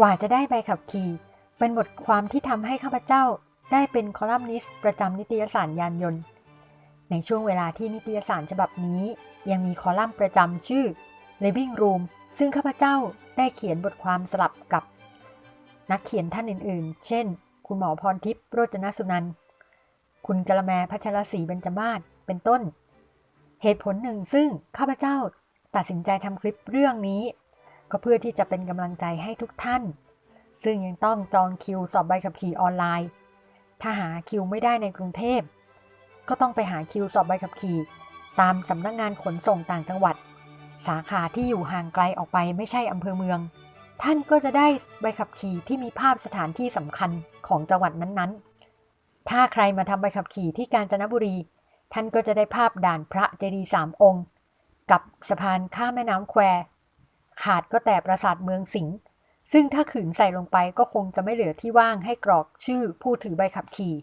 กว่าจะได้ใบขับขี่ เป็นบทความที่ทำให้ข้าพเจ้าได้เป็นคอลัมนิสต์ประจำนิตยสารยานยนต์ ในช่วงเวลาที่นิตยสารฉบับนี้ยังมีคอลัมน์ประจำชื่อ Living Room ซึ่งข้าพเจ้าได้เขียนบทความสลับกับ นักเขียนท่านอื่นๆ เช่น คุณหมอพรทิพย์โรจนสุนันท์ คุณกระแมพัชรศรีเบญจมาศ เป็นต้น เหตุผลหนึ่งซึ่งข้าพเจ้าตัดสินใจทำคลิปเรื่องนี้ ก็เพื่อที่จะเป็นกำลังใจให้ทุกท่าน ซึ่งยังต้องจองคิวสอบใบขับขี่ออนไลน์ ถ้าหาคิวไม่ได้ในกรุงเทพ ก็ต้องไปหาคิวสอบใบขับขี่ ตามสำนักงานขนส่งต่างจังหวัด สาขาที่อยู่ห่างไกลออกไปไม่ใช่อำเภอเมือง ท่านก็จะได้ใบขับขี่ที่มีภาพสถานที่สำคัญของจังหวัดนั้นๆ ถ้าใครมาทำใบขับขี่ที่กาญจนบุรี ท่านก็จะได้ภาพด่านพระเจดีย์สามองค์ กับสะพานข้ามแม่น้ำแคว ขาดก็แต่ปราสาทเมืองสิงห์ซึ่งถ้าขืนใส่ลงไปก็คงจะไม่เหลือที่ว่างให้กรอกชื่อผู้ถือใบขับขี่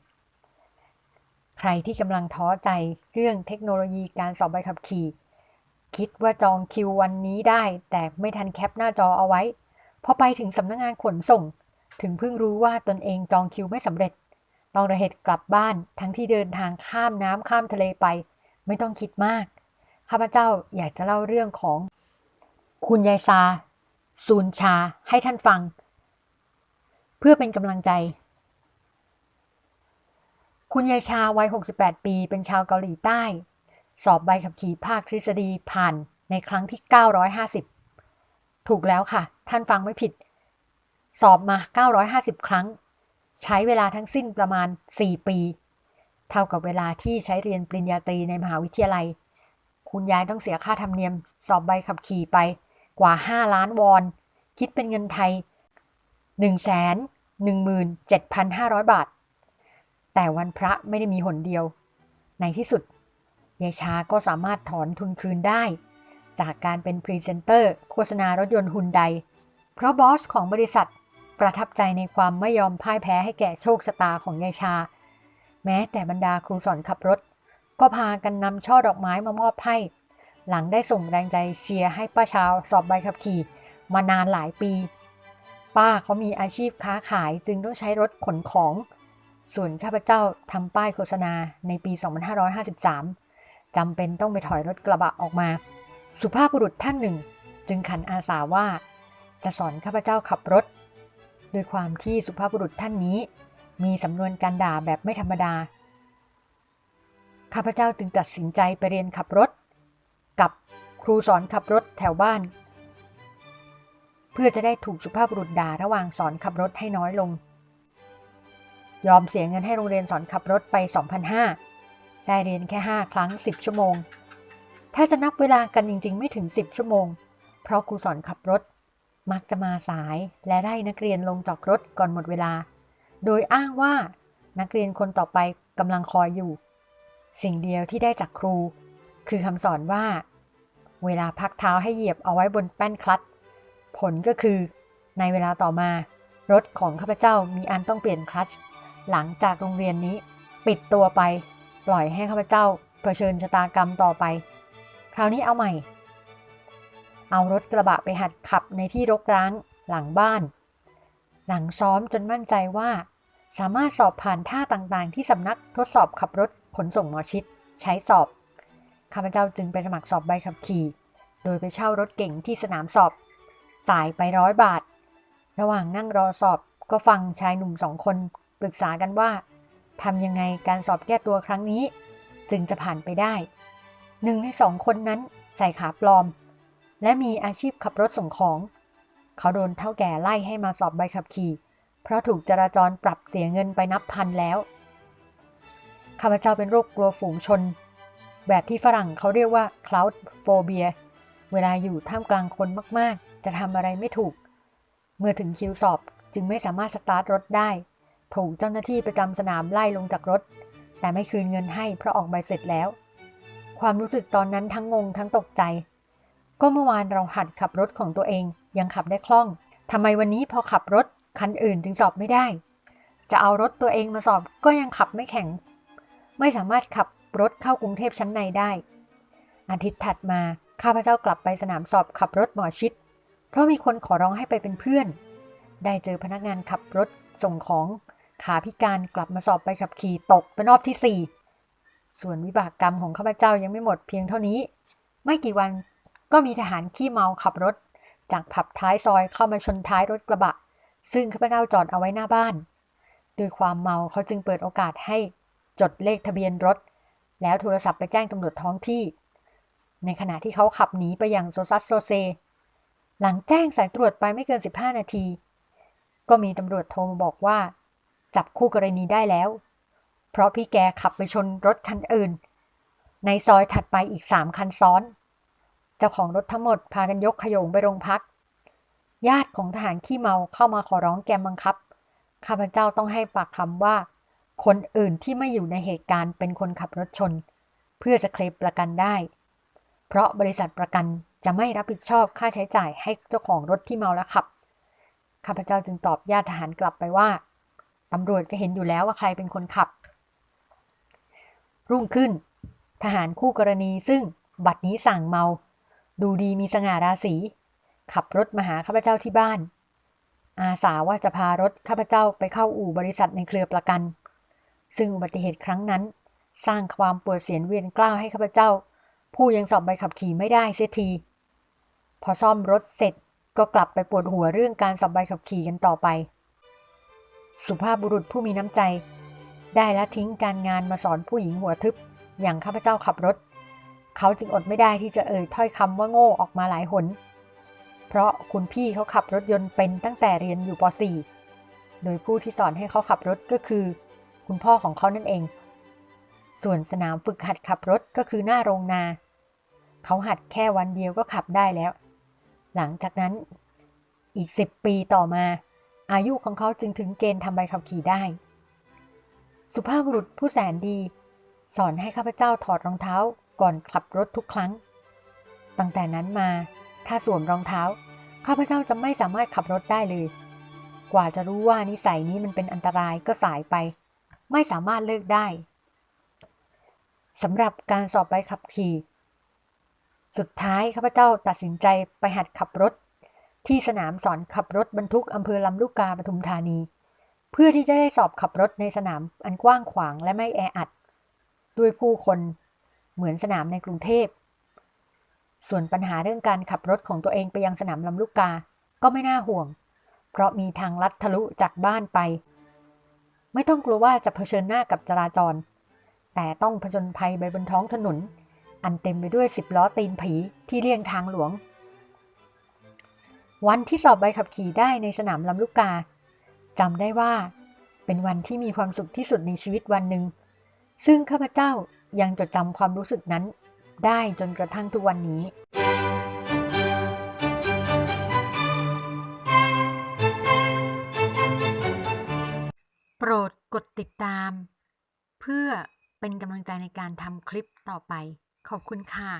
ใครที่กำลังท้อใจเรื่องเทคโนโลยีการสอบใบขับขี่ คิดว่าจองคิววันนี้ได้ แต่ไม่ทันแคปหน้าจอเอาไว้ พอไปถึงสำนักงงานขนส่ง ถึงเพิ่งรู้ว่าตนเองจองคิวไม่สำเร็จต้องระเหตุกลับบ้านทั้งที่เดินทางข้ามน้ำข้ามทะเลไป ไม่ต้องคิดมากข้าพเจ้าอยากจะเล่าเรื่องของ คุณยายซาซูนชาให้ท่านฟัง เพื่อเป็นกำลังใจ คุณยายชาวัย 68 ปี เป็นชาวเกาหลีใต้ สอบใบขับขี่ภาคทฤษฎีผ่านในครั้งที่ 950 ถูกแล้วค่ะ ท่านฟังไม่ผิด สอบมา 950 ครั้ง ใช้เวลาทั้งสิ้นประมาณ 4 ปี เท่ากับเวลาที่ใช้เรียนปริญญาตรีในมหาวิทยาลัย คุณยายต้องเสียค่าธรรมเนียม สอบใบขับขี่ไป กว่า 5 ล้านวอน คิดเป็นเงินไทย 117,500 บาท แต่วันพระไม่ได้มีหนเดียว ในที่สุดยายชาก็สามารถถอนทุนคืนได้ จากการเป็นพรีเซนเตอร์โฆษณารถยนต์ฮุนไดเพราะบอสของบริษัทประทับใจในความไม่ยอมพ่ายแพ้ให้แก่โชคชะตาของยายชา แม้แต่บรรดาครูสอนขับรถ ก็พากันนำช่อดอกไม้มามอบให้ หลังได้ส่งแรงใจเชียร์ให้ป้าชาวสอบใบขับขี่ มานานหลายปี ป้าเขามีอาชีพค้าขายจึงต้องใช้รถขนของ ส่วนข้าพเจ้าทำป้ายโฆษณาในปี 2553จำเป็นต้องไปถอยรถกระบะออกมา สุภาพบุรุษท่านหนึ่ง จึงขันอาสาว่า จะสอนข้าพเจ้าขับรถด้วยความที่สุภาพบุรุษท่านนี้ มีสำนวนการด่าแบบไม่ธรรมดา ข้าพเจ้าจึงตัดสินใจไปเรียนขับรถ รูสอนขับรถแถวบ้าน เพื่อจะได้ถูกสุภาพบุรุษด่าระหว่างสอนขับรถให้น้อยลง ยอมเสียเงินให้โรงเรียนสอนขับรถไป 2,500 ได้เรียนแค่ 5 ครั้ง 10 ชั่วโมง ถ้าจะนับเวลากันจริง ๆ ไม่ถึง 10 ชั่วโมง เพราะครูสอนขับรถ มักจะมาสายและได้นักเรียนลงจากรถก่อนหมดเวลา โดยอ้างว่านักเรียนคนต่อไปกำลังคอยอยู่ สิ่งเดียวที่ได้จากครู คือคำสอนว่า เวลาพักเท้าให้เหยียบเอาไว้บนแป้นคลัตช์ผลก็คือ ในเวลาต่อมา รถของข้าพเจ้ามีอันต้องเปลี่ยนคลัตช์หลังจากโรงเรียนนี้ปิดตัวไป ปล่อยให้ข้าพเจ้าเผชิญชะตากรรมต่อไป คราวนี้เอาใหม่ เอารถกระบะไปหัดขับในที่รกร้างหลังบ้าน หลังซ้อมจนมั่นใจว่า สามารถสอบผ่านท่าต่างๆ ที่สำนักทดสอบขับรถขนส่งหมอชิด ใช้สอบ ข้าพเจ้าจึงไปสมัครสอบใบขับขี่ โดยไปเช่ารถเก่งที่สนามสอบ จ่ายไปร้อยบาท ระหว่างนั่งรอสอบก็ฟังชายหนุ่มสองคนปรึกษากันว่าทำยังไงการสอบแก้ตัวครั้งนี้ จึงจะผ่านไปได้ หนึ่งในสองคนนั้นใส่ขาปลอม และมีอาชีพขับรถส่งของ เขาโดนเท่าแก่ไล่ให้มาสอบใบขับขี่ เพราะถูกจราจรปรับเสียเงินไปนับพันแล้วข้าพเจ้าเป็นโรคกลัวฝูงชน แบบที่ฝรั่งเขาเรียกว่า cloud phobia เวลาอยู่ท่ามกลางคนมากๆ จะทำอะไรไม่ถูก เมื่อถึงคิวสอบจึงไม่สามารถสตาร์ทรถได้ ถูกเจ้าหน้าที่ประจำสนามไล่ลงจากรถ แต่ไม่คืนเงินให้เพราะออกใบเสร็จแล้ว ความรู้สึกตอนนั้นทั้งงงทั้งตกใจ ก็เมื่อวานเราหัดขับรถของตัวเองยังขับได้คล่องทำไมวันนี้พอขับรถคันอื่นถึงสอบไม่ได้ จะเอารถตัวเองมาสอบก็ยังขับไม่แข็ง ไม่สามารถขับ รถเข้ากรุงเทพชั้นในได้ อาทิตย์ถัดมาข้าพเจ้ากลับไปสนามสอบขับรถหมอชิด เพราะมีคนขอร้องให้ไปเป็นเพื่อน ได้เจอพนักงานขับรถส่งของขาพิการกลับมาสอบไปขับขี่ตกเป็นรอบที่ 4 ส่วนวิบากกรรมของข้าพเจ้ายังไม่หมดเพียงเท่านี้ ไม่กี่วันก็มีทหารขี้เมาขับรถ จากผับท้ายซอยเข้ามาชนท้ายรถกระบะ ซึ่งข้าพเจ้าจอดเอาไว้หน้าบ้าน ด้วยความเมาเขาจึงเปิดโอกาสให้จดเลขทะเบียนรถ แล้วโทรศัพท์ไปแจ้งตำรวจท้องที่ ในขณะที่เขาขับหนีไปอย่างโซซัสโซเซ หลังแจ้งสายตรวจไปไม่เกิน 15 นาที ก็มีตำรวจโทรมาบอกว่า จับคู่กรณีได้แล้ว เพราะพี่แกขับไปชนรถคันอื่น ในซอยถัดไปอีก 3 คันซ้อน เจ้าของรถทั้งหมดพากันยกขยงไปโรงพัก ญาติของทหารขี้เมาเข้ามาขอร้องแกมบังคับข้าพเจ้าต้องให้ปากคำว่า คนอื่นที่ไม่อยู่ในเหตุการณ์เป็นคนขับรถชน เพื่อจะเคลมประกันได้ เพราะบริษัทประกันจะไม่รับผิดชอบค่าใช้จ่ายให้เจ้าของรถที่เมาแล้วขับ ข้าพเจ้าจึงตอบญาติทหารกลับไปว่าตำรวจก็เห็นอยู่แล้วว่าใครเป็นคนขับ รุ่งขึ้น ทหารคู่กรณีซึ่งบัดนี้สั่งเมา ดูดีมีสง่าราศี ขับรถมาหาข้าพเจ้าที่บ้าน อาสาว่าจะพารถข้าพเจ้าไปเข้าอู่บริษัทในเครือประกัน ซึ่งอุบัติเหตุครั้งนั้น สร้างความปวดเสียนเวียนกล้าวให้ข้าพเจ้า ผู้ยังสอบใบขับขี่ไม่ได้เสียที พอซ่อมรถเสร็จก็กลับไปปวดหัวเรื่องการสอบใบขับขี่กันต่อไป สุภาพบุรุษผู้มีน้ำใจ ได้ละทิ้งการงานมาสอนผู้หญิงหัวทึบ อย่างข้าพเจ้าขับรถ เขาจึงอดไม่ได้ที่จะเอ่ยถ้อยคำว่าโง่ออกมาหลายหน เพราะคุณพี่เขาขับรถยนต์เป็นตั้งแต่เรียนอยู่ป .4 โดยผู้ที่สอนให้เขาขับรถก็คือ คุณพ่อของเขานั่นเอง ส่วนสนามฝึกหัดขับรถก็คือหน้าโรงนา เขาหัดแค่วันเดียวก็ขับได้แล้ว หลังจากนั้นอีก 10 ปีต่อมา อายุของเขาจึงถึงเกณฑ์ทำใบขับขี่ได้ สุภาพบุรุษผู้แสนดี สอนให้ข้าพเจ้าถอดรองเท้าก่อนขับรถทุกครั้ง ตั้งแต่นั้นมาถ้าสวมรองเท้า ข้าพเจ้าจะไม่สามารถขับรถได้เลย กว่าจะรู้ว่านิสัยนี้มันเป็นอันตรายก็สายไป ไม่สามารถเลิกได้สำหรับการสอบใบขับขี่ สุดท้ายข้าพเจ้าตัดสินใจไปหัดขับรถ ที่สนามสอนขับรถบรรทุกอำเภอลำลูกกาปทุมธานี เพื่อที่จะได้สอบขับรถในสนามอันกว้างขวางและไม่แออัด ด้วยผู้คนเหมือนสนามในกรุงเทพ ส่วนปัญหาเรื่องการขับรถของตัวเองไปยังสนามลำลูกกา ก็ไม่น่าห่วง เพราะมีทางลัดทะลุจากบ้านไป ไม่ต้องกลัวว่าจะเผชิญหน้ากับจราจร แต่ต้องผจญภัยไปบนท้องถนน อันเต็มไปด้วยสิบล้อตีนผีที่เลี่ยงทางหลวง วันที่สอบใบขับขี่ได้ในสนามลำลูกกาจำได้ว่าเป็นวันที่มีความสุขที่สุดในชีวิตวันหนึ่ง ซึ่งข้าพเจ้ายังจดจำความรู้สึกนั้นได้จนกระทั่งทุกวันนี้ ติดตาม เพื่อเป็นกำลังใจในการทำคลิปต่อไป ขอบคุณค่ะ